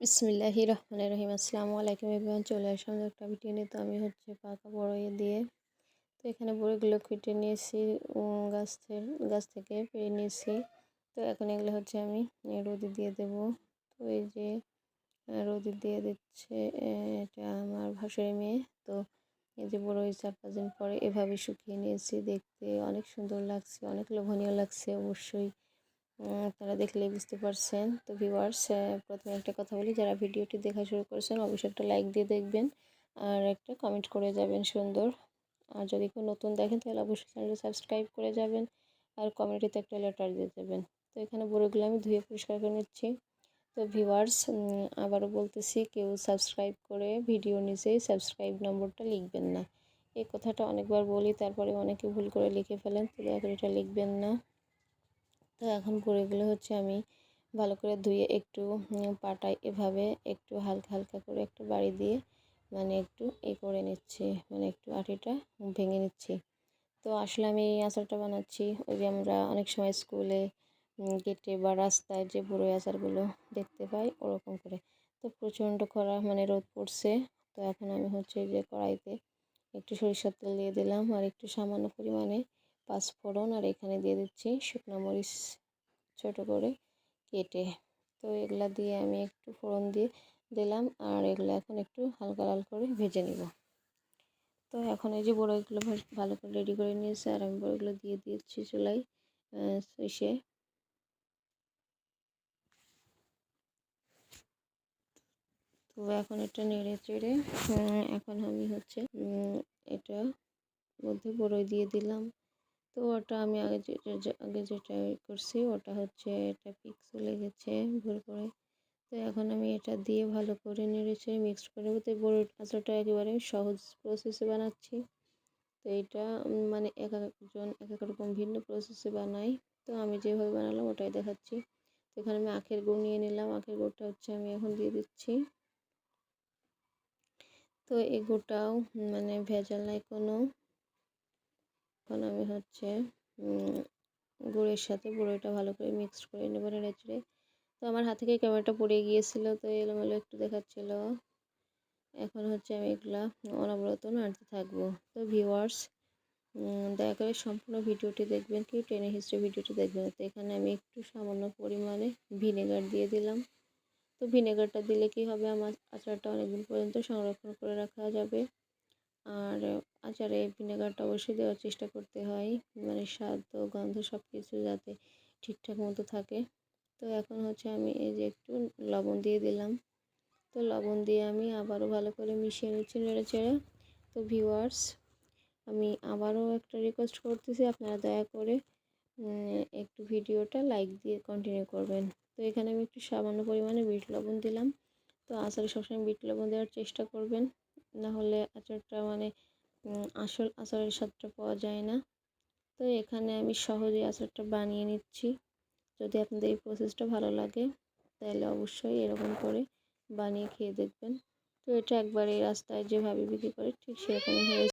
বিসমিল্লাহি রহমান রহিম। আসসালামু আলাইকুম এবার চলে আসলাম একটা ভিডিও নিয়ে। তো আমি হচ্ছে পাকা বড়ই দিয়ে। তো এখানে বড়িগুলো কেটে নিয়েছি গাছ থেকে গাছ থেকে পেরে নিয়েছি। তো এখন এগুলো হচ্ছে আমি রোদে দিয়ে দেব। তো এই যে রোদে দিয়ে দিচ্ছে, এটা আমার ভাসুরের মেয়ে। তো এই যে বড়ই চার পাঁচ দিন পরে এভাবে শুকিয়ে নিয়েছি। দেখতে অনেক সুন্দর লাগছে, অনেক লোভনীয় লাগছে অবশ্যই। আপনারা দেখলে বুঝতে পারছেন। তো ভিউয়ার্স প্রথমে একটা কথা বলি, যারা ভিডিওটি দেখা শুরু করেছেন, অবশ্যই একটা লাইক দিয়ে দেখবেন আর একটা কমেন্ট করে যাবেন সুন্দর। আর যদি কেউ নতুন দেখেন, তাহলে অবশ্যই চ্যানেলটি সাবস্ক্রাইব করে যাবেন আর কমেন্টিতে একটা লেটার দিয়ে দেবেন। তো এখানে বড়িগুলো আমি ধুয়ে পরিষ্কার করে নিচ্ছি। তো ভিউয়ার্স আবারও বলতেছি, কেউ সাবস্ক্রাইব করে ভিডিও নিচেই সাবস্ক্রাইব নম্বরটা লিখবেন না। এই কথাটা অনেকবার বলি তারপরে অনেকে ভুল করে লিখে ফেলেন, তো দয়া করে এটা লিখবেন না। তো এখন বড়িগুলো হচ্ছে আমি ভালো করে ধুয়ে একটু পাটায় এভাবে একটু হালকা হালকা করে একটু বাড়ি দিয়ে মানে একটু এ করে নিচ্ছি মানে একটু আটিটা ভেঙে নিচ্ছি। তো আসলে আমি এই আচারটা বানাচ্ছি, ওই যে আমরা অনেক সময় স্কুলে গেটে বা রাস্তায় যে বড়ই আচারগুলো দেখতে পাই ওরকম করে। তো প্রচণ্ড খরা মানে রোদ পড়ছে, তো এখন আমি হচ্ছে যে কড়াইতে একটু সরিষার তেল দিয়ে দিলাম আর একটু সামান্য পরিমাণে পাঁচফোড়ন আর এখানে দিয়ে দিচ্ছি শুকনো মরিচ ছোটো করে কেটে। তো এগুলা দিয়ে আমি একটু ফোড়ন দিয়ে দিলাম আর এগুলো এখন একটু হালকা লাল করে ভেজে নিব। তো এখন এই যে বড়গুলো ভালো করে রেডি করে নিয়েছে আর আমি বড়গুলো দিয়ে দিয়েছি চুলাই সইষে তো এখন এটা নেড়ে চেড়ে এখন আমি হচ্ছে এটা মধ্যে বড়ই দিয়ে দিলাম। তো ওটা আমি আগে যে আগে যেটা করছি ওটা হচ্ছে এটা পিক চলে গেছে ভুল করে। তো এখন আমি এটা দিয়ে ভালো করে নেড়েছে মিক্স করে তো বড় আচারটা একেবারে সহজ প্রসেসে বানাচ্ছি। তো এটা মানে এক একজন এক এক রকম ভিন্ন প্রসেসে বানাই তো আমি যেভাবে বানালাম ওটাই দেখাচ্ছি। তো এখানে আমি আখের গুড় নিয়ে নিলাম। আখের গুড়টা হচ্ছে আমি এখন দিয়ে দিচ্ছি। তো এই গুড়টাও মানে ভেজাল নাই কোনো। এখন আমি হচ্ছে গুড়ের সাথে বড়িটা ভালো করে মিক্সড করে নেব নেড়েচড়ে। তো আমার হাত থেকে ক্যামেরাটা পড়ে গিয়েছিল, তো এলোমেলো একটু দেখাচ্ছিল। এখন হচ্ছে আমি এগুলা অনবরত নাড়তে থাকব। তো ভিউয়ার্স দয়া করে সম্পূর্ণ ভিডিওটি দেখবেন কি, ট্রেনের হিস্ট্রি ভিডিওটি দেখবেন তো এখানে আমি একটু সামান্য পরিমাণে ভিনেগার দিয়ে দিলাম। তো ভিনেগারটা দিলে কি হবে? আমার আচারটা অনেকদিন পর্যন্ত সংরক্ষণ করে রাখা যাবে। আর আচারে ভিনেগারটা অবশ্যই দেওয়ার চেষ্টা করতে হয়। মানে স্বাদ, গন্ধ সব কিছু যাতে ঠিকঠাক মতো থাকে। তো এখন হচ্ছে আমি এই যে একটু লবণ দিয়ে দিলাম। তো লবণ দিয়ে আমি আবারও ভালো করে মিশিয়ে নিচ্ছি নেড়ে চেড়ে তো ভিউয়ার্স, আমি আবারও একটা রিকোয়েস্ট করতেছি, আপনারা দয়া করে একটু ভিডিওটা লাইক দিয়ে কন্টিনিউ করবেন। তো এখানে আমি একটু সামান্য পরিমাণে বিট লবণ দিলাম। তো আচারে সবসময় বিট লবণ দেওয়ার চেষ্টা করবেন। না হলে আচারটা মানে আসল আচারের স্বাদটা পাওয়া যায় না। তো এখানে আমি সহজেই আচারটা বানিয়ে নিচ্ছি। যদি আপনাদের এই প্রসেসটা ভালো লাগে, তাহলে অবশ্যই এরকম করে বানিয়ে খেয়ে দেখবেন। তো এটা একবারে রাস্তায় যেভাবে বিক্রি করে, ঠিক সেরকমই হয়েছে